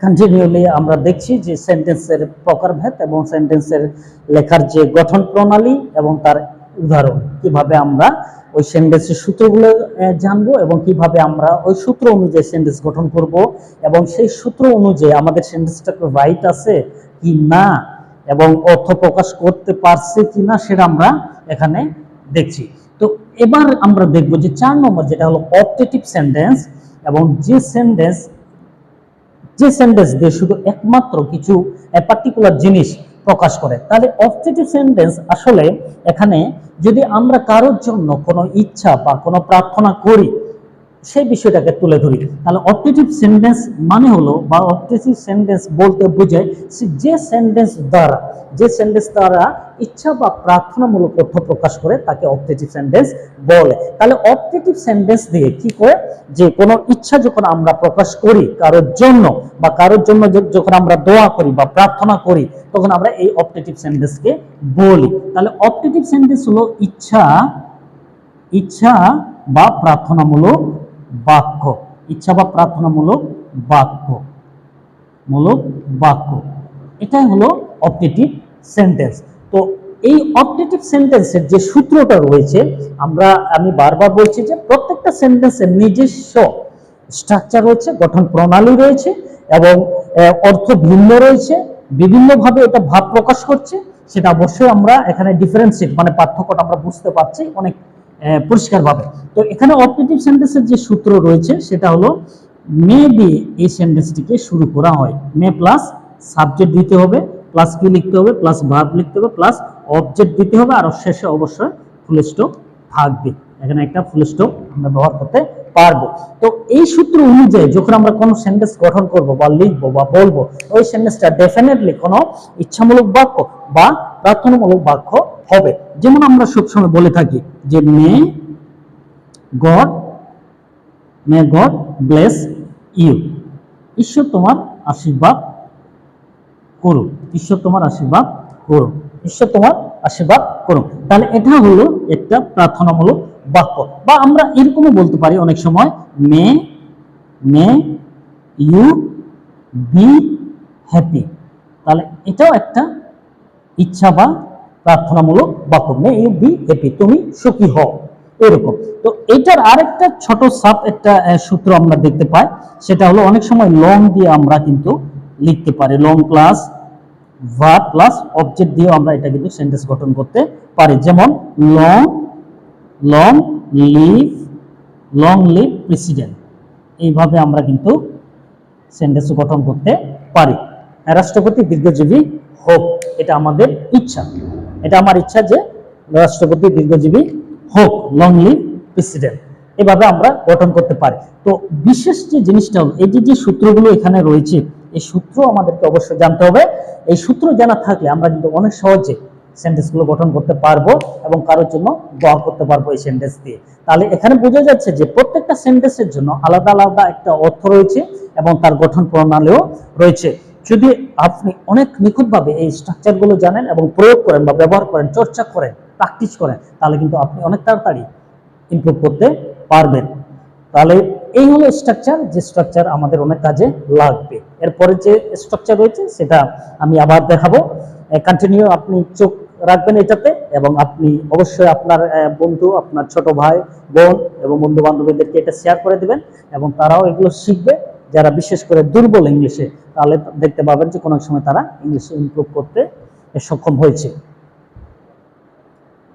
Continually আমরা দেখছি যে সেন্টেন্সের প্রকারভেদ এবং সেন্টেন্সের লেখার যে গঠন প্রণালী এবং তার উদাহরণ, কীভাবে আমরা ওই সেন্টেন্সের সূত্রগুলো জানব এবং কীভাবে আমরা ওই সূত্র অনুযায়ী সেন্টেন্স গঠন করব এবং সেই সূত্র অনুযায়ী আমাদের সেন্টেন্সটা রাইট আছে কি না এবং অর্থ প্রকাশ করতে পারছে কি না সেটা আমরা এখানে দেখছি। তো এবার আমরা দেখব যে চার নম্বর যেটা হলো অপটেটিভ সেন্টেন্স এবং যে সেন্টেন্স যে সেন্টেন্স দিয়ে শুধু একমাত্র কিছু পার্টিকুলার জিনিস প্রকাশ করে, তাহলে অবজেক্টিভ সেন্টেন্স আসলে এখানে যদি আমরা কারোর জন্য কোনো ইচ্ছা বা কোনো প্রার্থনা করি সেই বিষয়টাকে তুলে ধরি। তাহলে অবজেক্টিভ সেন্টেন্স মানে হলো বা অবজেক্টিভ সেন্টেন্স বলতে বোঝায় যে সেন্টেন্স দ্বারা, যে সেন্টেন্স দ্বারা ইচ্ছা বা প্রার্থনামূলক অর্থ প্রকাশ করে তাকে অবজেক্টিভ সেন্টেন্স বলে। তাহলে অবজেক্টিভ সেন্টেন্স দিয়ে কি করে? যে কোনো ইচ্ছা যখন আমরা প্রকাশ করি কারোর জন্য বা কারোর জন্য যখন আমরা দোয়া করি বা প্রার্থনা করি, তখন আমরা এই অপটেটিভ সেন্টেন্সকে বলি। তাহলে অপটেটিভ সেন্টেন্স হলো ইচ্ছা ইচ্ছা বা প্রার্থনামূলক বাক্য। ইচ্ছা বা প্রার্থনামূলক বাক্য। মূলক বাক্য। এটাই হলো অবজেক্টিভ সেন্টেন্স তো এই অবজেক্টিভ সেন্টেন্সের যে সূত্রটা রয়েছে, আমরা, আমি বারবার বলছি যে প্রত্যেকটা সেন্টেন্সের নিজস্ব স্ট্রাকচার রয়েছে, গঠন প্রণালী রয়েছে এবং অর্থ ভিন্ন রয়েছে, বিভিন্নভাবে এটা ভাব প্রকাশ করছে। সেটা অবশ্যই আমরা এখানে ডিফারেন্সিয়েট মানে পার্থক্যটা আমরা বুঝতে পারছি। অনেক পরিষ্কারভাবে। তো এখানে অবজেক্টিভ সেন্টেন্সের যে সূত্র রয়েছে, সেটা হলো মে দিয়ে এই সেন্টেন্সটিকে শুরু করা হয়। মে প্লাস সাবজেক্ট দিতে হবে প্লাস কি লিখতে হবে? প্লাস ভার্ব লিখতে হবে প্লাস অবজেক্ট দিতে হবে। আর শেষে অবশ্যই ফুল স্টপ থাকবে। এখানে একটা ফুল স্টপ আমরা ব্যবহার করতে পারব। তো এই সূত্র অনুযায়ী যখন আমরা কোনো সেন্টেন্স গঠন করব বা লিখব বা বলব, ওই সেন্টেন্সটা ডেফিনেটলি কোনো ইচ্ছামূলক বাক্য বা প্রার্থনামূলক বাক্য হবে। যেমন আমরা সবসময় বলে থাকি যে, may God may God bless you. ঈশ্বর তোমার আশীর্বাদ করুন ঈশ্বর তোমার আশীর্বাদ করুন ঈশ্বর তোমার আশীর্বাদ করুন তাহলে এটা হলো একটা প্রার্থনামূলক বাক্য। বা আমরা এরকমও বলতে পারি অনেক সময়, may may you be happy. তাহলে এটাও একটা ইচ্ছা বা প্রার্থনামূলক বাক্য মে ইউ বি হ্যাপি তুমি সুখী হও। এরকম। তো এটার আরেকটা ছোট সাপ একটা সূত্র আমরা দেখতে পাই, সেটা হলো অনেক সময় লং দিয়ে আমরা কিন্তু লিখতে পারি। Long plus verb plus object দিয়েও আমরা এটা কিন্তু সেন্টেন্স গঠন করতে পারি। যেমন long long live long live president এইভাবে আমরা কিন্তু সেন্টেন্স গঠন করতে পারি। রাষ্ট্রপতি দীর্ঘজীবী হোক, এটা আমাদের ইচ্ছা। এটা আমার ইচ্ছা যে রাষ্ট্রপতি দীর্ঘজীবী হোক লং লিভ প্রেসিডেন্ট এভাবে আমরা গঠন করতে পারি। তো বিশেষ যে জিনিসটা হলো, এই যে সূত্রগুলো এখানে রয়েছে, এই সূত্র আমাদেরকে অবশ্যই জানতে হবে। এই সূত্র জানা থাকলে আমরা কিন্তু অনেক সহজে সেন্টেন্সগুলো গঠন করতে পারব এবং কারোর জন্য ব্যবহার করতে পারব এই সেন্টেন্স দিয়ে। তাহলে এখানে বোঝা যাচ্ছে যে প্রত্যেকটা সেন্টেন্সের জন্য আলাদা আলাদা একটা অর্থ রয়েছে এবং তার গঠন প্রণালীও রয়েছে। যদি আপনি অনেক নিখুঁতভাবে এই স্ট্রাকচারগুলো জানেন এবং প্রয়োগ করেন বা ব্যবহার করেন, চর্চা করেন প্র্যাকটিস করেন, তাহলে কিন্তু আপনি অনেক তাড়াতাড়ি ইমপ্রুভ করতে পারবেন। তাহলে এই হলো স্ট্রাকচার যে স্ট্রাকচার আমাদের অনেক কাজে লাগবে। এরপরে যে স্ট্রাকচার রয়েছে, সেটা আমি আবার দেখাবো। কন্টিনিউ আপনি চোখ রাখবেন এটাতে এবং আপনি অবশ্যই আপনার বন্ধু, আপনার ছোট ভাই, বোন এবং বন্ধু বান্ধবীদেরকে এটা শেয়ার করে দেবেন এবং তারাও এগুলো শিখবে। যারা বিশেষ করে দুর্বল ইংলিশে, তাহলে দেখতে পাবেন যে কোনো সময় তারা ইংলিশে ইমপ্রুভ করতে সক্ষম হয়েছে।